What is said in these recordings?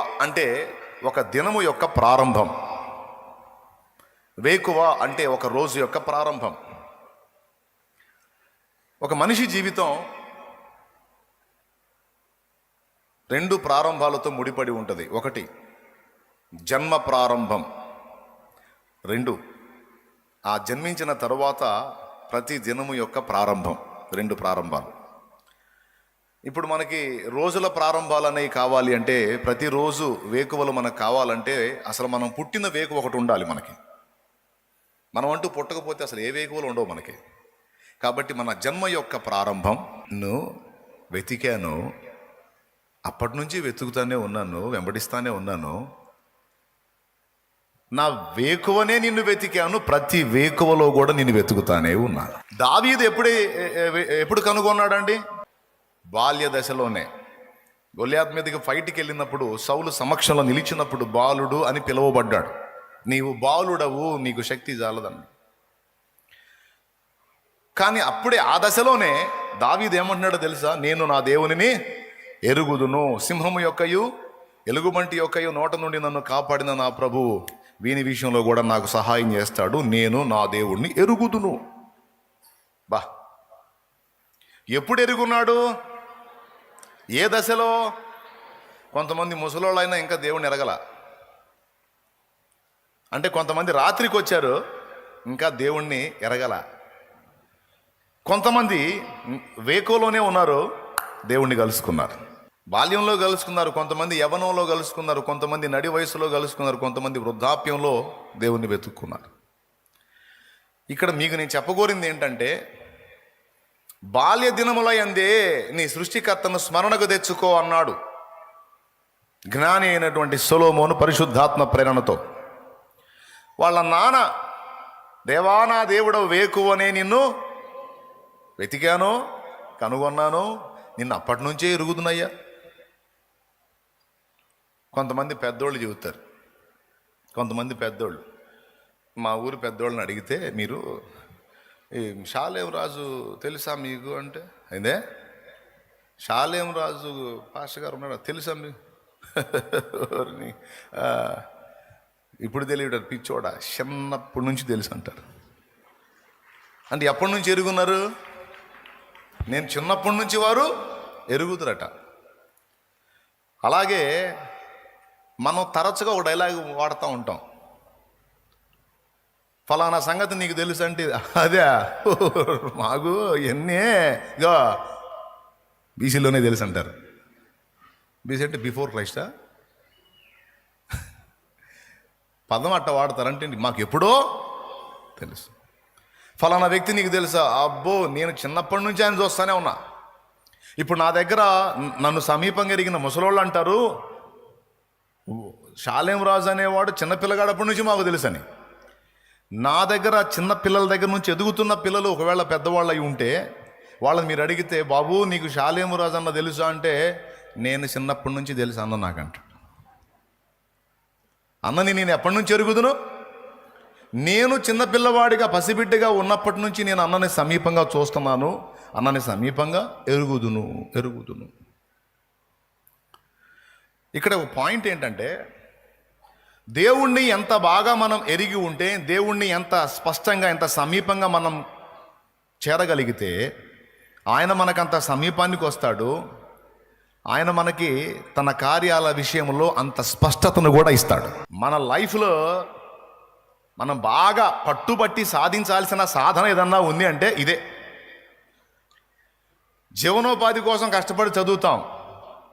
అంటే ఒక దినము యొక్క ప్రారంభం. వేకువ అంటే ఒక రోజు యొక్క ప్రారంభం. ఒక మనిషి జీవితం రెండు ప్రారంభాలతో ముడిపడి ఉంటుంది. ఒకటి జన్మ ప్రారంభం. రెండు ఆ జన్మించిన తరువాత ప్రతి దినము యొక్క ప్రారంభం. రెండు ప్రారంభాలు. ఇప్పుడు మనకి రోజుల ప్రారంభాలు అనేవి కావాలి అంటే ప్రతిరోజు వేకువలు మనకు కావాలంటే అసలు మనం పుట్టిన వేకు ఒకటి ఉండాలి మనకి. మనం అంటూ పుట్టకపోతే అసలు ఏ వేకువలు ఉండవు మనకి. కాబట్టి మన జన్మ యొక్క ప్రారంభం ను వెతికాను. అప్పటి నుంచి వెతుకుతానే ఉన్నాను వెంబడిస్తానే ఉన్నాను. నా వేకువనే నిన్ను వెతికాను ప్రతి వేకువలో కూడా నిన్ను వెతుకుతానే ఉన్నాను. దావీదు ఎప్పుడే ఎప్పుడు కనుగొన్నాడండి? బాల్య దశలోనే గొల్యాత్ మీదకి ఫైట్కి వెళ్ళినప్పుడు సౌలు సమక్షంలో నిలిచినప్పుడు బాలుడు అని పిలువబడ్డాడు. నీవు బాలుడవు నీకు శక్తి చాలదన్న కానీ అప్పుడే ఆ దశలోనే దావీది ఏమంటున్నాడో తెలుసా? నేను నా దేవునిని ఎరుగుదును. సింహము యొక్కయు ఎలుగుబంటి యొక్కయు నోట నుండి నన్ను కాపాడిన నా ప్రభువు వీని విషయంలో కూడా నాకు సహాయం చేస్తాడు. నేను నా దేవుణ్ణి ఎరుగుదును. బా. ఎప్పుడు ఎరుగున్నాడు? ఏ దశలో? కొంతమంది ముసలోళ్ళైనా ఇంకా దేవుణ్ణి ఎరగల. అంటే కొంతమంది రాత్రికి వచ్చారు ఇంకా దేవుణ్ణి ఎరగల. కొంతమంది వేకోలోనే ఉన్నారు దేవుణ్ణి కలుసుకున్నారు. బాల్యంలో కలుసుకున్నారు కొంతమంది యవనంలో కలుసుకున్నారు కొంతమంది నడి వయసులో కలుసుకున్నారు కొంతమంది వృద్ధాప్యంలో దేవుణ్ణి వెతుక్కున్నారు. ఇక్కడ మీకు నేను చెప్పగోరింది ఏంటంటే బాల్య దినములయందే నీ సృష్టికర్తను స్మరణకు తెచ్చుకో అన్నాడు. జ్ఞాని అయినటువంటి సొలోమోను పరిశుద్ధాత్మ ప్రేరణతో. వాళ్ళ నాన్న దేవానా దేవుడవు వేకువనే నిన్ను వెతికాను కనుగొన్నాను నిన్ను అప్పటి నుంచే ఇరుగుతున్నాయ్యా కొంతమంది పెద్దోళ్ళు చెబుతారు. కొంతమంది పెద్దోళ్ళు. మా ఊరు పెద్దోళ్ళని అడిగితే మీరు ఈ షాలేం రాజు తెలుసా మీకు అంటే? అయిందే? షాలేం రాజు పాష గారు ఉన్నాడు? తెలుసా మీకు ఇప్పుడు తెలియడు పిచ్చోడ? చిన్నప్పటి నుంచి తెలుసు అంటారు. అంటే ఎప్పటి నుంచి ఎరుగున్నారు? నేను చిన్నప్పటి నుంచి వారు ఎరుగుతురట అలాగే మనం తరచుగా ఒక డైలాగ్ వాడుతూ ఉంటాం. ఫలానా సంగతి నీకు తెలుసు అంటే అదే మాకు ఎన్నే ఇగో బీసీలోనే తెలుసు అంటారు. బీసీ అంటే బిఫోర్ క్రైస్టా. పదం అట్ట వాడతారంటే మాకు ఎప్పుడో తెలుసు. ఫలానా వ్యక్తి నీకు తెలుసా? అబ్బో నేను చిన్నప్పటి నుంచి ఆయన చూస్తూనే ఉన్నా. ఇప్పుడు నా దగ్గర నన్ను సమీపంగా ఎరిగిన ముసలోళ్ళు అంటారు షాలేం రాజు అనేవాడు చిన్నపిల్లగాడప్పటి నుంచి మాకు తెలుసని. నా దగ్గర చిన్న పిల్లల దగ్గర నుంచి ఎదుగుతున్న పిల్లలు ఒకవేళ పెద్దవాళ్ళు అయి ఉంటే వాళ్ళని మీరు అడిగితే బాబు నీకు శాలేమురాజు అన్న తెలుసా? అంటే నేను చిన్నప్పటి నుంచి తెలుసు అన్న నాకంట. అన్నని నేను ఎప్పటి నుంచి ఎరుగుదును? నేను చిన్నపిల్లవాడిగా పసిబిడ్డగా ఉన్నప్పటి నుంచి నేను అన్నని సమీపంగా చూస్తున్నాను. అన్నని సమీపంగా ఎరుగుదును ఎరుగుదును. ఇక్కడ ఒక పాయింట్ ఏంటంటే దేవుణ్ణి ఎంత బాగా మనం ఎరిగి ఉంటే దేవుణ్ణి ఎంత స్పష్టంగా ఎంత సమీపంగా మనం చేరగలిగితే ఆయన మనకంత సమీపానికి వస్తాడు. ఆయన మనకి తన కార్యాల విషయంలో అంత స్పష్టతను కూడా ఇస్తాడు. మన లైఫ్లో మనం బాగా పట్టుబట్టి సాధించాల్సిన సాధన ఏదన్నా ఉంది అంటే ఇదే. జీవనోపాధి కోసం కష్టపడి చదువుతాం.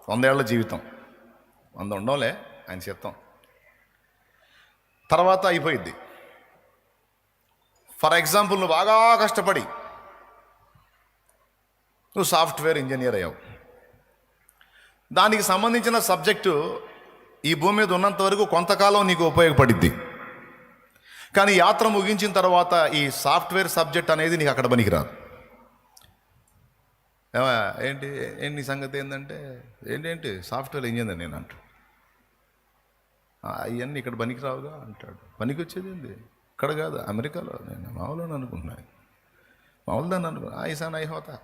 వందేళ్ళ జీవితం. వంద ఉండంలే ఆయన చెప్తాం. తర్వాత అయిపోయింది. ఫర్ ఎగ్జాంపుల్ నువ్వు బాగా కష్టపడి నువ్వు సాఫ్ట్వేర్ ఇంజనీర్ అయ్యావు. దానికి సంబంధించిన సబ్జెక్టు ఈ భూమి మీద ఉన్నంత వరకు కొంతకాలం నీకు ఉపయోగపడిద్ది. కానీ యాత్ర ముగించిన తర్వాత ఈ సాఫ్ట్వేర్ సబ్జెక్ట్ అనేది నీకు అక్కడ పనికిరాదు. ఏమా ఏంటి ఏంటి నీ సంగతి ఏంటంటే ఏంటేంటి సాఫ్ట్వేర్ ఇంజనీర్ నేను అంటూ అవన్నీ ఇక్కడ పనికి రావుగా అంటాడు. పనికి వచ్చేది ఏంది? ఇక్కడ కాదు అమెరికాలో. నేను మామూలు అనుకుంటున్నాను మామూలు దాన్ని అనుకున్నా ఐసాన్ అయిపోతా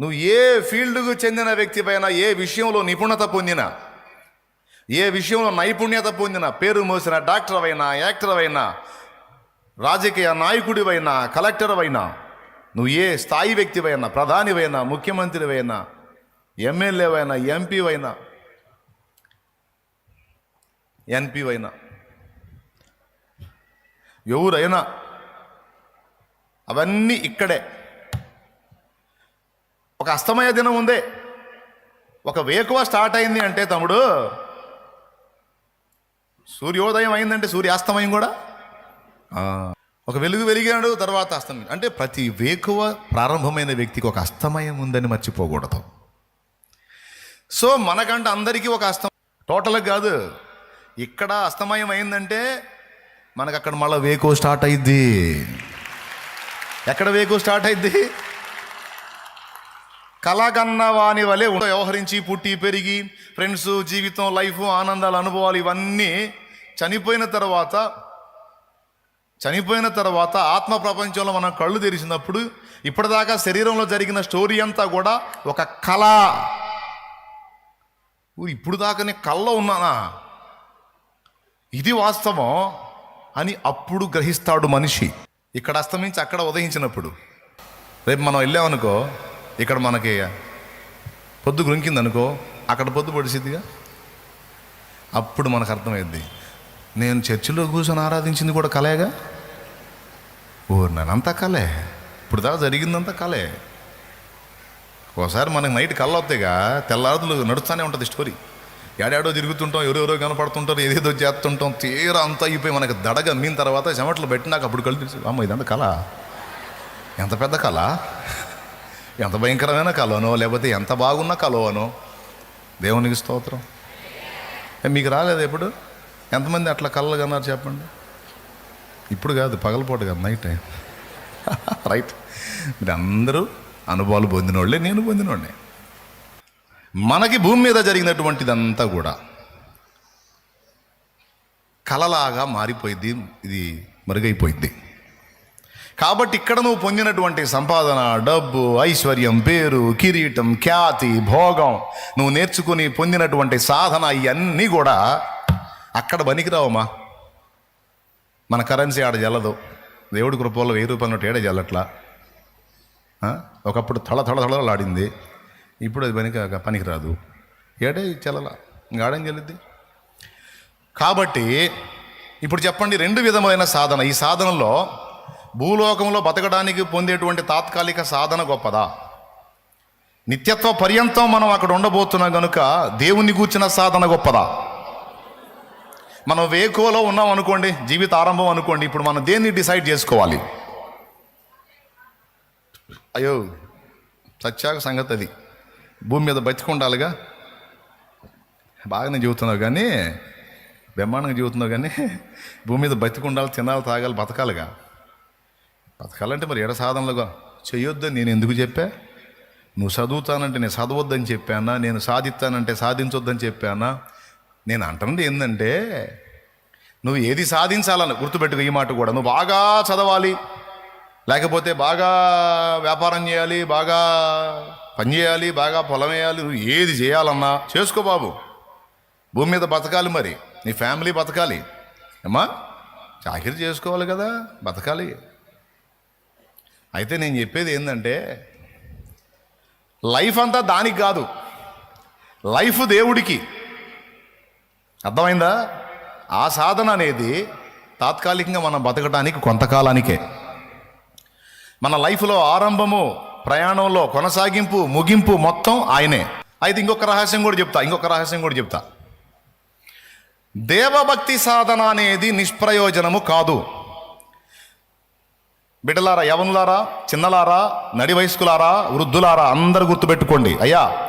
నువ్వు ఏ ఫీల్డ్కు చెందిన వ్యక్తి పైన ఏ విషయంలో నిపుణత పొందినా ఏ విషయంలో నైపుణ్యత పొందిన పేరు మోసిన డాక్టర్ అయినా యాక్టర్ అయినా రాజకీయ నాయకుడివైనా కలెక్టర్ అయినా నువ్వు ఏ స్థాయి వ్యక్తివైనా ప్రధానివైనా ముఖ్యమంత్రివైనా ఎమ్మెల్యేవైనా ఎంపీవైనా ఎన్పివైనా. ఎవరైనా అవన్నీ ఇక్కడే. ఒక అస్తమయ దినం ఉందే. ఒక వేకువ స్టార్ట్ అయింది అంటే తమ్ముడు సూర్యోదయం అయిందంటే సూర్యాస్తమయం కూడా? ఒక వెలుగు వెలిగాడు తర్వాత అస్తమయం. అంటే ప్రతి వేకువ ప్రారంభమైన వ్యక్తికి ఒక అస్తమయం ఉందని మర్చిపోకూడదు. సో మనకంటే అందరికీ ఒక అస్తం టోటల్గా కాదు. ఇక్కడ అస్తమయం అయిందంటే మనకు అక్కడ మళ్ళీ వేకో స్టార్ట్ అయింది ఎక్కడ వేకో స్టార్ట్ అయింది కళగన్న వాని వలె వ్యవహరించి పుట్టి పెరిగి ఫ్రెండ్స్ జీవితం లైఫ్ ఆనందాలు అనుభవాలు ఇవన్నీ చనిపోయిన తర్వాత చనిపోయిన తర్వాత ఆత్మ ప్రపంచంలో మనం కళ్ళు తెరిచినప్పుడు ఇప్పటిదాకా శరీరంలో జరిగిన స్టోరీ అంతా కూడా ఒక కళ. ఇప్పుడు దాకా నేను కళ్ళలో ఉన్నానా? ఇది వాస్తవం అని అప్పుడు గ్రహిస్తాడు మనిషి. ఇక్కడ అస్తమించి అక్కడ ఉదయించినప్పుడు. రేపు మనం వెళ్ళామనుకో ఇక్కడ మనకి పొద్దు గురింకిందనుకో అక్కడ పొద్దు పొడిసిద్దిగా? అప్పుడు మనకు అర్థమైద్ది నేను చర్చిలో కూర్చొని ఆరాధించింది కూడా కలేగా? ఓ కలే. ఇప్పుడు దాకా జరిగిందంతా కలే. ఒకసారి మనకి నైట్ కళ్ళు వస్తాయిగా తెల్లారులు నడుస్తూనే ఉంటుంది స్టోరీ. ఏడాడో తిరుగుతుంటాం ఎవరెవరో కనపడుతుంటారు ఏదేదో చేస్తుంటాం తీరా అంతా అయిపోయి మనకి దడగ మీన తర్వాత చెమటలు పెట్టినాక అప్పుడు కళ్ళు తెలుసు అమ్మ ఇదంతా కళ? ఎంత పెద్ద కళ? ఎంత భయంకరమైన కలవనో లేకపోతే ఎంత బాగున్న కలవనో దేవునికి స్తోత్రం. మీకు రాలేదు ఎప్పుడు? ఎంతమంది అట్లా కళ్ళు కన్నారు చెప్పండి? ఇప్పుడు కాదు పగలపూట కాదు నైట్. Time right. మీరు అందరూ అనుభవాలు పొందినోళ్ళే నేను పొందినోళ్ళే మనకి భూమి మీద జరిగినటువంటిదంతా కూడా కలలాగా మారిపోయింది ఇది మరుగైపోయింది కాబట్టి ఇక్కడ నువ్వు పొందినటువంటి సంపాదన డబ్బు ఐశ్వర్యం పేరు కిరీటం ఖ్యాతి భోగం నువ్వు నేర్చుకుని పొందినటువంటి సాధన ఇవన్నీ కూడా అక్కడ పనికిరావమ్మా. మన కరెన్సీ ఆడ జల్లదు. దేవుడి కృపల్లో వెయ్యి రూపాయలు నోటు ఏడే జల్లట్లా? ఒకప్పుడు తొల తొల తొలలాడింది ఇప్పుడు అది పనికి పనికిరాదు ఏడే చెల్లల గాడేం చెల్లిద్ది కాబట్టి ఇప్పుడు చెప్పండి రెండు విధమైన సాధన. ఈ సాధనలో భూలోకంలో బతకడానికి పొందేటువంటి తాత్కాలిక సాధన గొప్పదా? నిత్యత్వ పర్యంతం మనం అక్కడ ఉండబోతున్నాం కనుక దేవుని కూర్చిన సాధన గొప్పదా? మనం వేకువలో ఉన్నాం అనుకోండి జీవిత ఆరంభం అనుకోండి ఇప్పుడు మనం దేన్ని డిసైడ్ చేసుకోవాలి? అయ్యో సత్యాగ సంగతి అది భూమి మీద బతికుండాలిగా. బాగానే చెబుతున్నావు కానీ బ్రహ్మాండంగా చెబుతున్నావు కానీ భూమి మీద బతికుండాలి తినాలి తాగాలి బతకాలిగా. బతకాలంటే మరి ఎడ సాధనలుగా? చేయొద్దని నేను ఎందుకు చెప్పా? నువ్వు చదువుతానంటే నేను చదవద్దని చెప్పానా? నేను సాధిస్తానంటే సాధించొద్దని చెప్పానా? నేను అంటున్నది ఏంటంటే నువ్వు ఏది సాధించాలని గుర్తుపెట్టుకు ఈ మాట కూడా. నువ్వు బాగా చదవాలి లేకపోతే బాగా వ్యాపారం చేయాలి బాగా పని చేయాలి బాగా పొలం వేయాలి నువ్వు ఏది చేయాలన్నా చేసుకో బాబు. భూమి మీద బతకాలి మరి నీ ఫ్యామిలీ బతకాలి. అమ్మా చాకరీ చేసుకోవాలి కదా బతకాలి. అయితే నేను చెప్పేది ఏంటంటే లైఫ్ అంతా దానికి కాదు లైఫ్ దేవుడికి. అర్థమైందా? ఆ సాధన అనేది తాత్కాలికంగా మనం బతకడానికి కొంతకాలానికే. మన లైఫ్లో ఆరంభము ప్రయాణంలో కొనసాగింపు ముగింపు మొత్తం ఆయనే. అయితే ఇంకొక రహస్యం కూడా చెప్తా ఇంకొక రహస్యం కూడా చెప్తా. దేవభక్తి సాధన అనేది నిష్ప్రయోజనము కాదు. బిడ్డలారా యవనులారా చిన్నలారా నడి వయస్కులారా వృద్ధులారా అందరు గుర్తుపెట్టుకోండి. అయ్యా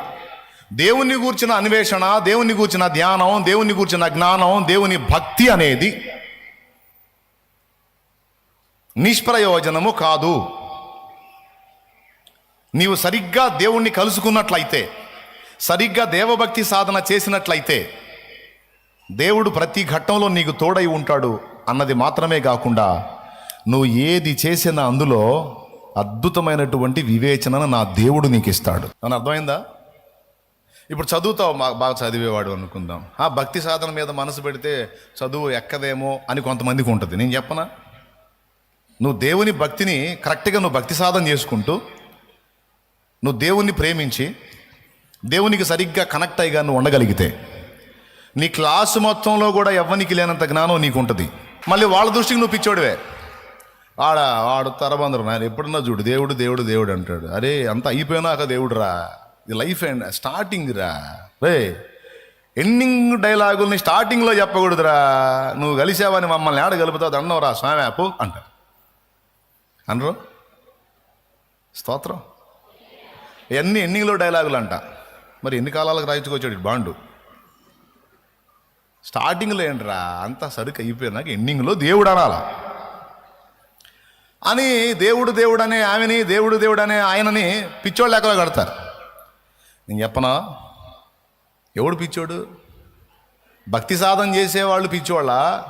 దేవుని గూర్చిన అన్వేషణ దేవుని గూర్చిన ధ్యానం దేవుని గూర్చిన జ్ఞానం దేవుని భక్తి అనేది నిష్ప్రయోజనము కాదు. నీవు సరిగ్గా దేవుణ్ణి కలుసుకున్నట్లయితే సరిగ్గా దేవభక్తి సాధన చేసినట్లయితే దేవుడు ప్రతి ఘట్టంలో నీకు తోడై ఉంటాడు అన్నది మాత్రమే కాకుండా నువ్వు ఏది చేసినా అందులో అద్భుతమైనటువంటి వివేచనను నా దేవుడు నీకు ఇస్తాడు అని అర్థమైందా? ఇప్పుడు చదువుతావు మా బాగా చదివేవాడు అనుకుందాం. ఆ భక్తి సాధన మీద మనసు పెడితే చదువు ఎక్కదేమో అని కొంతమందికి ఉంటుంది. నేను చెప్పనా? నువ్వు దేవుని భక్తిని కరెక్ట్గా నువ్వు భక్తి సాధన చేసుకుంటూ నువ్వు దేవుణ్ణి ప్రేమించి దేవునికి సరిగ్గా కనెక్ట్ అయ్యిగా నువ్వు ఉండగలిగితే నీ క్లాసు మొత్తంలో కూడా ఎవ్వనికి లేనంత జ్ఞానం నీకు ఉంటుంది మళ్ళీ వాళ్ళ దృష్టికి నువ్వు పిచ్చోడివే. ఆడ ఆడు తరబందరు నేను ఎప్పుడన్నా చూడు దేవుడు దేవుడు దేవుడు అంటాడు. అరే అంత అయిపోయినాక దేవుడు రా ఇది లైఫ్ అండ్ స్టార్టింగ్ రా. రే ఎండింగ్ డైలాగుల్ని స్టార్టింగ్లో చెప్పకూడదురా. నువ్వు కలిసావని మమ్మల్ని ఆడ కలుపుతావు అన్నవరా రా స్వామి అప్పు అంటారు అనరు? స్తోత్రం. ఎన్ని ఎన్నింగ్లో డైలాగులు అంట. మరి ఎన్ని కాలాలకు రాయించుకొచ్చాడు బాండు? స్టార్టింగ్లో ఏంట్రా? అంతా సరుకు అయిపోయినాక ఎండింగ్లో దేవుడు అనాలా? అని దేవుడు దేవుడు అనే ఆమెని దేవుడు దేవుడు అనే ఆయనని పిచ్చోళ్ళు లెక్కలో కడతారు. నేను చెప్పనా? ఎవడు పిచ్చోడు? భక్తి సాధన చేసేవాళ్ళు పిచ్చోళ్ళ?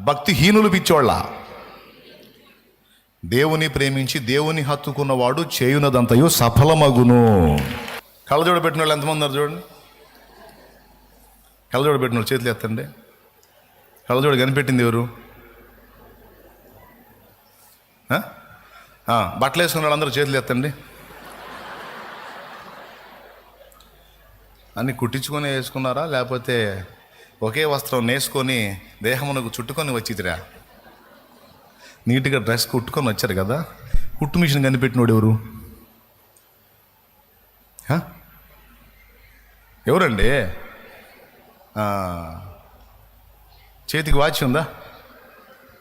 భక్తిహీనులు పిచ్చోళ్ళ? దేవుని ప్రేమించి దేవుని హత్తుకున్నవాడు చేయునదంతయు సఫలమగును. కళ్ళజోడ పెట్టిన వాళ్ళు ఎంతమంది ఉన్నారు చూడండి. కళ్ళజోడ పెట్టిన వాళ్ళు చేతులు ఎత్తండి. కళ్ళజోడ కనిపెట్టింది ఎవరు? బట్టలు వేసుకున్న వాళ్ళందరూ చేతులు ఎత్తండి. అన్ని కుట్టించుకొని వేసుకున్నారా? లేకపోతే ఒకే వస్త్రం నేసుకొని దేహమునకు చుట్టుకొని వచ్చిదిరా? నీట్గా డ్రెస్ కుట్టుకొని వచ్చారు కదా? కుట్టు మిషన్ కనిపెట్టినోడు ఎవరు? ఎవరండి? చేతికి వాచ్ ఉందా?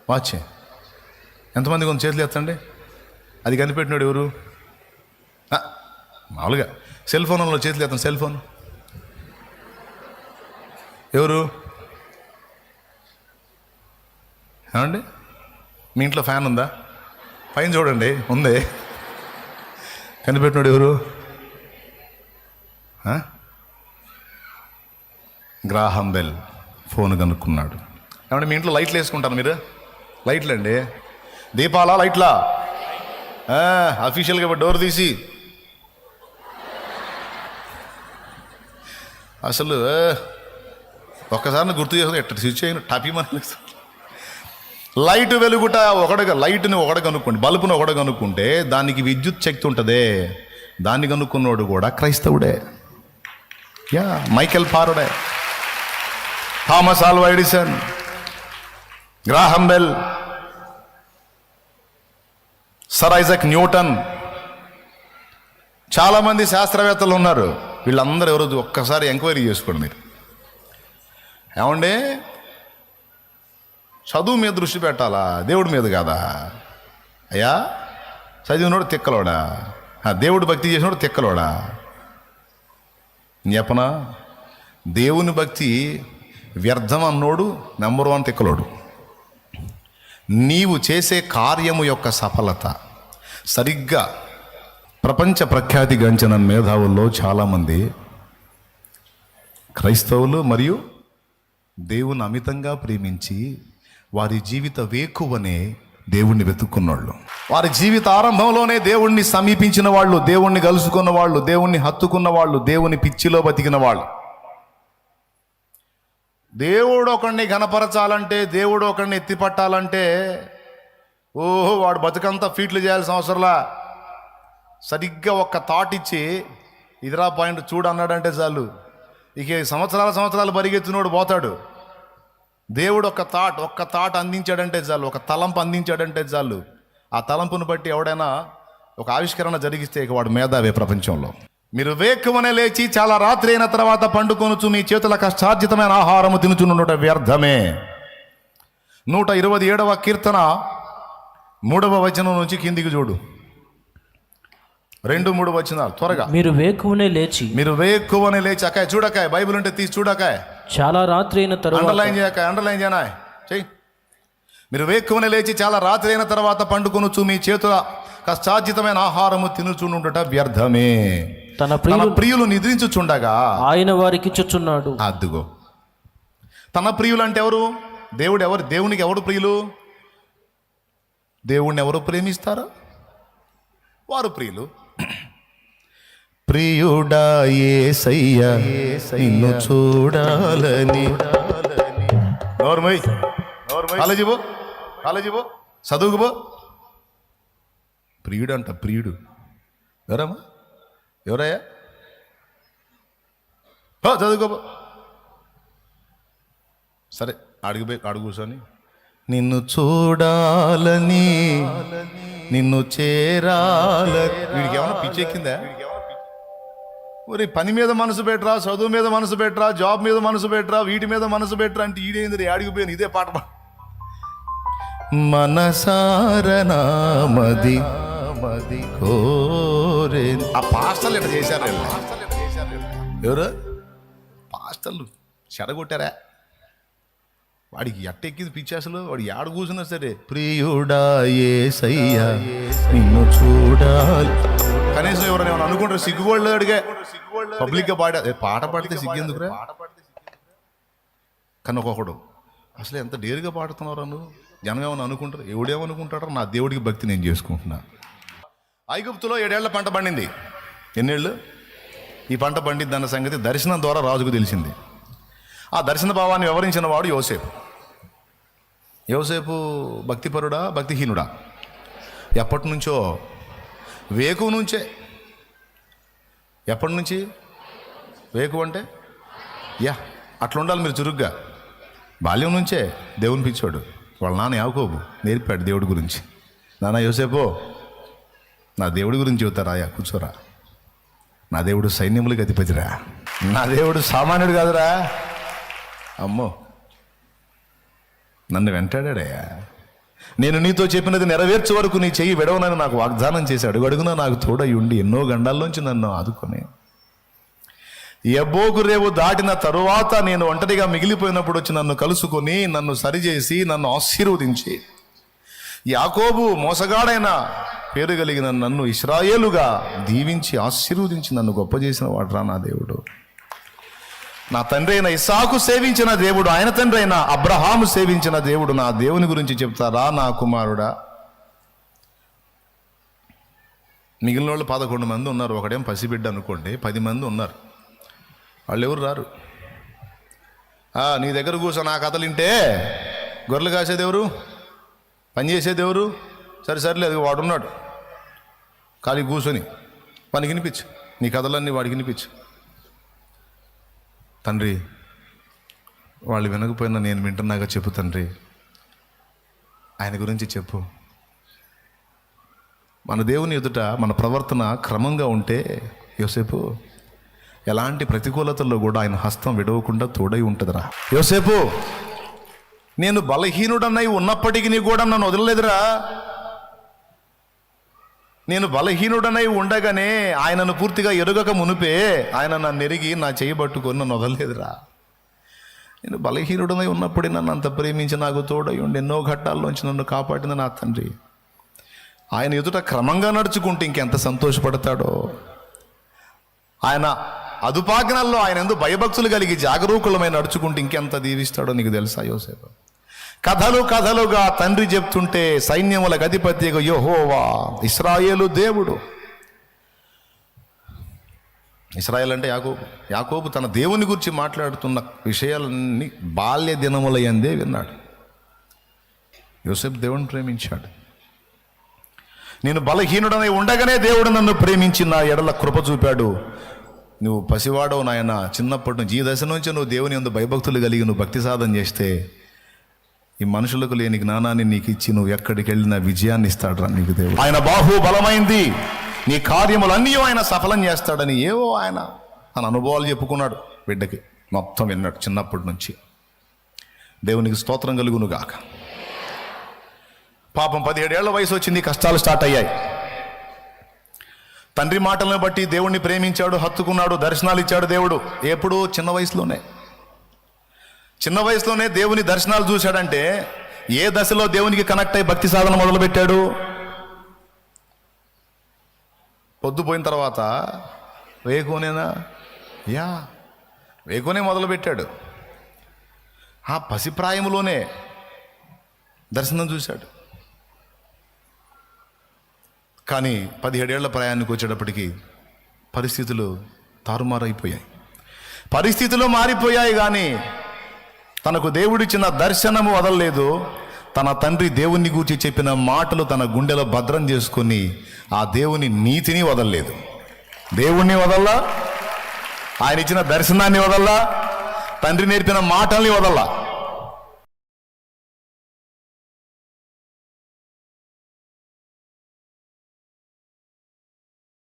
వాచ్. ఎంతమంది కొంత చేతులు ఎత్తండి? అది కనిపెట్టినాడు ఎవరు? మామూలుగా. సెల్ ఫోన్లో చేతులు ఎత్తండి సెల్ ఫోన్. ఎవరు? ఏమండి? మీ ఇంట్లో ఫ్యాన్ ఉందా? పైన చూడండి ఉంది. కనిపెట్టినాడు ఎవరు? గ్రాహం బెల్ ఫోన్ కనుక్కున్నాడు. ఏమంటే మీ ఇంట్లో లైట్లు వేసుకుంటారు మీరు? లైట్లు అండి దీపాలా లైట్లా? అఫీషియల్గా డోర్ తీసి. అసలు ఒక్కసారి గుర్తు చేసుకుని ఎట్ట స్విచ్ అయిన టాపీ మన లైట్ వెలుగుట ఒకడగా లైట్ని ఒకడ కనుక్కోండి బల్బుని ఒకడ కనుక్కుంటే దానికి విద్యుత్ శక్తి ఉంటుందే. దాన్ని కనుక్కున్నోడు కూడా క్రైస్తవుడే. యా Michael పారుడే Thomas Alva Edison. Graham Bell. Sir Isaac Newton. చాలామంది శాస్త్రవేత్తలు ఉన్నారు. వీళ్ళందరూ ఎవరు ఒక్కసారి ఎంక్వైరీ చేసుకోండి మీరు. ఏమండి? చదువు మీద దృష్టి పెట్టాలా? దేవుడి మీద కాదా? అయ్యా చదివినోడు తిక్కలోడా? దేవుడు భక్తి చేసినోడు తిక్కలోడా? చెప్పనా దేవుని భక్తి వ్యర్థం అన్నోడు నెంబర్ వన్ తిక్కలోడు. నీవు చేసే కార్యము యొక్క సఫలత. సరిగ్గా ప్రపంచ ప్రఖ్యాతి గంచిన మేధావుల్లో చాలామంది క్రైస్తవులు మరియు దేవుని అమితంగా ప్రేమించి వారి జీవిత వేకువనే దేవుణ్ణి వెతుక్కున్నాళ్ళు. వారి జీవిత ఆరంభంలోనే దేవుణ్ణి సమీపించిన వాళ్ళు దేవుణ్ణి కలుసుకున్న వాళ్ళు దేవుణ్ణి హత్తుకున్న వాళ్ళు దేవుని పిచ్చిలో బతికిన వాళ్ళు. దేవుడు ఒకడిని గనపరచాలంటే దేవుడు ఒకడిని ఎత్తిపట్టాలంటే ఓహో వాడు బతుకంతా ఫీట్లు చేయాల్సిన అవసరంలా. సరిగ్గా ఒక్క థాట్ ఇచ్చి ఇదిరా పాయింట్ చూడు అన్నాడంటే చాలు. ఇక సంవత్సరాల సంవత్సరాలు పరిగెత్తినోడు పోతాడు. దేవుడు ఒక థాట్ ఒక్క థాట్ అందించాడంటే చాలు ఒక తలంపు అందించాడంటే చాలు. ఆ తలంపును బట్టి ఎవడైనా ఒక ఆవిష్కరణ జరిగిస్తే ఇక వాడు మేధావే ప్రపంచంలో. మీరు వేకువనే లేచి చాలా రాత్రి అయిన తర్వాత పండుకొనుచు మీ చేతుల కష్టార్జితమైన ఆహారము తినుచునుట వ్యర్థమే. నూట ఇరవై ఏడవ కీర్తన మూడవ వచనం నుంచి కిందికి చూడు. రెండు మూడు వచనాలు త్వరగా. మీరు వేకువనే లేచి. మీరు వేకువనే లేచి అక్కాయ చూడకాయ బైబిల్ ఉంటే తీసి చూడకాయ చాలా రాత్రి అయిన తరువాత. అండర్లైన్ చేయక అండర్లైన్ చేయనా చెయ్యి. మీరు వేక్కువని లేచి చాలా రాత్రి అయిన తర్వాత పండుకొనుచు మీ చేతుల కష్టార్జితమైన ఆహారము తినుచుండుట వ్యర్థమే. తన తన ప్రియులు ప్రియులు నిద్రించుచుండగా. ఆయన వారికి చుచున్నాడు అద్దుగో. తన ప్రియులు అంటే ఎవరు? దేవుడు ఎవరు? దేవునికి ఎవరు ప్రియులు? దేవుణ్ణి ఎవరు ప్రేమిస్తారో? వారు ప్రియులు. ప్రియుడా ఏసయ్య నిన్ను చూడాలని. నోర్మై కాలేజీ పో కాలేజీ పో చదువుకు పో. ప్రియుడు అంట ప్రియుడు. ఎవరమ్మా? ఎవరయ్యా? పో చదువుకో పో. సరే అడిగిపోయి అడుగు కూర్చొని. నిన్ను చూడాలని నిన్ను చేరాల వీడికి ఏమన్నా పిచ్చెక్కిందా? ఒరే పని మీద మనసు పెట్టరా చదువు మీద మనసు పెట్టరా జాబ్ మీద మనసు పెట్టరా వీటి మీద మనసు పెట్టరా అంటే ఈడేంది అడిగిపోయాను ఇదే పాట మనసారనామది మది కోరే ఆ పాస్టర్లు ఇట్లా చేశారు. ఎవరు? పాస్టర్లు. చెడగొట్టారా? వాడికి ఎట్టెక్కింది పిచ్చి అసలు వాడు ఏడ కూర్చున్నా సరే. ప్రియుడా ఏసయ్యా నిన్ను చూడాలి. అనుకుంటారు. సిగ్గుగోళ్ళు అడిగే పబ్లిక్గా పాడా పాట పాడితే సిగ్గెందుకురా కానీ ఒక్కొక్కడు అసలు ఎంత డేరుగా పాడుతున్నారు నువ్వు? జనం ఏమైనా అనుకుంటారు. ఎవడేమనుకుంటాడో నా దేవుడికి భక్తి నేను చేసుకుంటున్నా. ఐగుప్తులో ఏడేళ్ళ పంట పండింది? ఎన్నేళ్ళు? ఈ పంట పండిద్ది అన్న సంగతి దర్శనం ద్వారా రాజుకు తెలిసింది. ఆ దర్శన భావాన్ని వివరించిన వాడు యోసేపు. యోసేపు భక్తిపరుడా భక్తిహీనుడా? ఎప్పటి నుంచో వేకు నుంచే ఎప్పటి నుంచి? వేకు అంటే? యా అట్లా ఉండాలి మీరు చురుగ్గా. బాల్యం నుంచే దేవుని పిచ్చాడు. వాళ్ళ నాన్న యాకోబు నేర్పాడు దేవుడి గురించి. నాన్న యోసేపో నా దేవుడి గురించి చెబుతారా కూర్చోరా. నా దేవుడు సైన్యములకు అధిపతిరా. నా దేవుడు సామాన్యుడు కాదురా. అమ్మో. నన్ను వెంటాడాడయ్యా. నేను నీతో చెప్పినది నెరవేర్చే వరకు నీ చెయ్యి విడవనని నాకు వాగ్దానం చేసి అడుగడుగునా నాకు తోడై ఉండి ఎన్నో గండాల్లోంచి నన్ను ఆదుకొని. ఎబ్బోకు రేవు దాటిన తరువాత నేను ఒంటరిగా మిగిలిపోయినప్పుడు వచ్చి నన్ను కలుసుకొని నన్ను సరిచేసి నన్ను ఆశీర్వదించి. యాకోబు మోసగాడైన పేరు కలిగిన నన్ను ఇస్రాయేలుగా దీవించి ఆశీర్వదించి నన్ను గొప్ప చేసిన వాడురా నా దేవుడు. నా తండ్రి అయిన ఇసాకు సేవించిన దేవుడు ఆయన తండ్రి అయిన అబ్రహాము సేవించిన దేవుడు నా దేవుని గురించి చెప్తారా నా కుమారుడా? మిగిలిన వాళ్ళు పదకొండు మంది ఉన్నారు. ఒకడేం పసిబిడ్డ అనుకోండి పది మంది ఉన్నారు. వాళ్ళు ఎవరు రారు నీ దగ్గర కూర్చో నా కథలు వింటే. గొర్రెలు కాసేదెవరు పనిచేసేదెవరు పని సరే సర్లే అది ఖాళీ కూర్చొని. పని వినిపించు. నీ కథలన్నీ వాడికి వినిపించు. తండ్రి వాళ్ళు వినకపోయినా నేను వింటున్నాగా చెప్పు తండ్రి. ఆయన గురించి చెప్పు. మన దేవుని ఎదుట మన ప్రవర్తన క్రమంగా ఉంటే యోసేపు ఎలాంటి ప్రతికూలతల్లో కూడా ఆయన హస్తం విడవకుండా తోడై ఉంటుందిరా. యోసేపు నేను బలహీనుడనై ఉన్నప్పటికీ కూడా నన్ను వదలలేదురా. నేను బలహీనుడనై ఉండగానే ఆయనను పూర్తిగా ఎరుగక మునిపే ఆయన నన్ను ఎరిగి నా చేయబట్టుకొని నన్ను వదలలేదురా. నేను బలహీనుడనై ఉన్నప్పుడే నన్ను అంత ప్రేమించి నాకు తోడై ఎన్నో ఘట్టాల్లోంచి నన్ను కాపాడిన నా తండ్రి. ఆయన ఎదుట క్రమంగా నడుచుకుంటే ఇంకెంత సంతోషపడతాడో. ఆయన అదుపాగ్నాల్లో ఆయన ఎందుకు భయభక్తులు కలిగి జాగరూకులమై నడుచుకుంటే ఇంకెంత దీవిస్తాడో నీకు తెలుసా యోసేపు? కథలు కథలుగా తండ్రి చెప్తుంటే సైన్యములకు అధిపతిగా యోహోవా ఇస్రాయేలు దేవుడు. ఇస్రాయేల్ అంటే యాకోబు. యాకోబు తన దేవుని గురించి మాట్లాడుతున్న విషయాలన్నీ బాల్య దినములయందే విన్నాడు. యోసెఫ్ దేవుని ప్రేమించాడు. నేను బలహీనుడనై ఉండగానే దేవుడు నన్ను ప్రేమించి నా ఎడల కృప చూపాడు. నువ్వు పసివాడవు నాయన. చిన్నప్పటి నుంచి ఈ దశ నుంచి నువ్వు దేవుని ఎందు భయభక్తులు కలిగి నువ్వు భక్తి సాధన చేస్తే ఈ మనుషులకు లేని జ్ఞానాన్ని నీకు ఇచ్చి నువ్వు ఎక్కడికి వెళ్ళినా విజయాన్ని ఇస్తాడు నీకు దేవుడు. ఆయన బాహు బలమైంది నీ కార్యములన్నీ ఆయన సఫలం చేస్తాడని ఏవో ఆయన తన అనుభవాలు చెప్పుకున్నాడు బిడ్డకి. మొత్తం విన్నాడు చిన్నప్పటి నుంచి. దేవునికి స్తోత్రం కలుగును గాక. పాపం పదిహేడేళ్ళ వయసు వచ్చింది కష్టాలు స్టార్ట్ అయ్యాయి. తండ్రి మాటలను బట్టి దేవుణ్ణి ప్రేమించాడు హత్తుకున్నాడు దర్శనాలు ఇచ్చాడు దేవుడు. ఎప్పుడు చిన్న వయసులోనే. చిన్న వయసులోనే దేవుని దర్శనాలు చూశాడంటే ఏ దశలో దేవునికి కనెక్ట్ అయ్యి భక్తి సాధన మొదలుపెట్టాడు? పొద్దుపోయిన తర్వాత వేకోనేనా యా వేకోనే మొదలుపెట్టాడు. ఆ పసిప్రాయంలోనే దర్శనం చూశాడు. కానీ పదిహేడేళ్ళ ప్రయాణానికి వచ్చేటప్పటికి పరిస్థితులు తారుమారైపోయాయి. పరిస్థితులు మారిపోయాయి కానీ తనకు దేవుడిచ్చిన దర్శనము వదలలేదు. తన తండ్రి దేవుని గూర్చి చెప్పిన మాటలు తన గుండెలో భద్రం చేసుకొని ఆ దేవుని నీతిని వదలలేదు. దేవుణ్ణి వదల్లా? ఆయన ఇచ్చిన దర్శనాన్ని వదల్లా? తండ్రి నేర్పిన మాటల్ని వదల్లా?